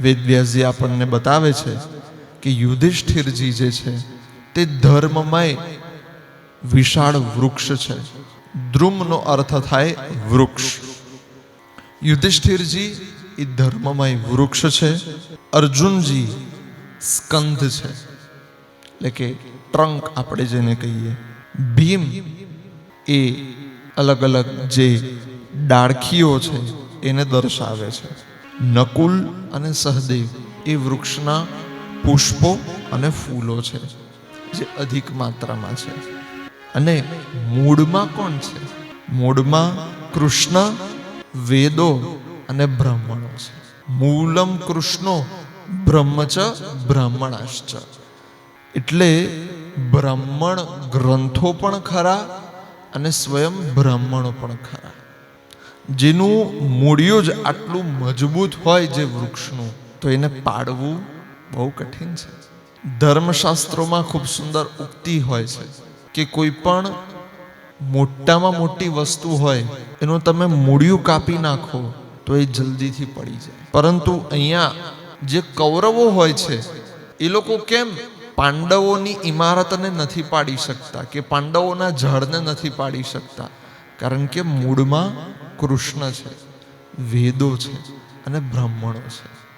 વેદવ્યાસજી આપણને બતાવે છે કે યુધિષ્ઠિરજી જે છે, તે ધર્મમય વિશાળ વૃક્ષ છે. દ્રુમનો અર્થ થાય વૃક્ષ. યુધિષ્ઠિરજી એ ધર્મમય વૃક્ષ છે. અર્જુનજી સ્કંધ છે. એટલે કે ટ્રંક આપણે જેને કહીએ. ભીમ એ અલગ અલગ જે ડાળખીઓ છે, એને દર્શાવે છે. નકુલ અને સહદેવ એ વૃક્ષના પુષ્પો અને ફૂલો છે, જે અધિક માત્રામાં છે. અને મૂળમાં કોણ છે? મૂળમાં કૃષ્ણ, વેદો અને બ્રાહ્મણો છે. મૂલમ કૃષ્ણો, બ્રહ્મચ બ્રાહ્મણાશ્ચ. એટલે બ્રાહ્મણ ગ્રંથો પણ ખરા અને સ્વયં બ્રાહ્મણો પણ ખરા. જેનું મૂળિયું જ આટલું મજબૂત હોય જે વૃક્ષનું. તો એને પાડવું બહુ કઠિન છે. ધર્મશાસ્ત્રોમાં ખૂબ સુંદર ઉક્તિ હોય છે કે કોઈ પણ મોટામાં મોટી વસ્તુ હોય એનું તમે મૂળિયું કાપી નાખો તો એ જલ્દીથી પડી જાય. પરંતુ અહીંયા જે કૌરવો હોય છે એ લોકો કેમ પાંડવોની ઇમારતને નથી પાડી શકતા કે પાંડવોના ઝાડને નથી પાડી શકતા? કારણ કે મૂળમાં કૃષ્ણ છે વેદો છે અને બ્રાહ્મણો છે.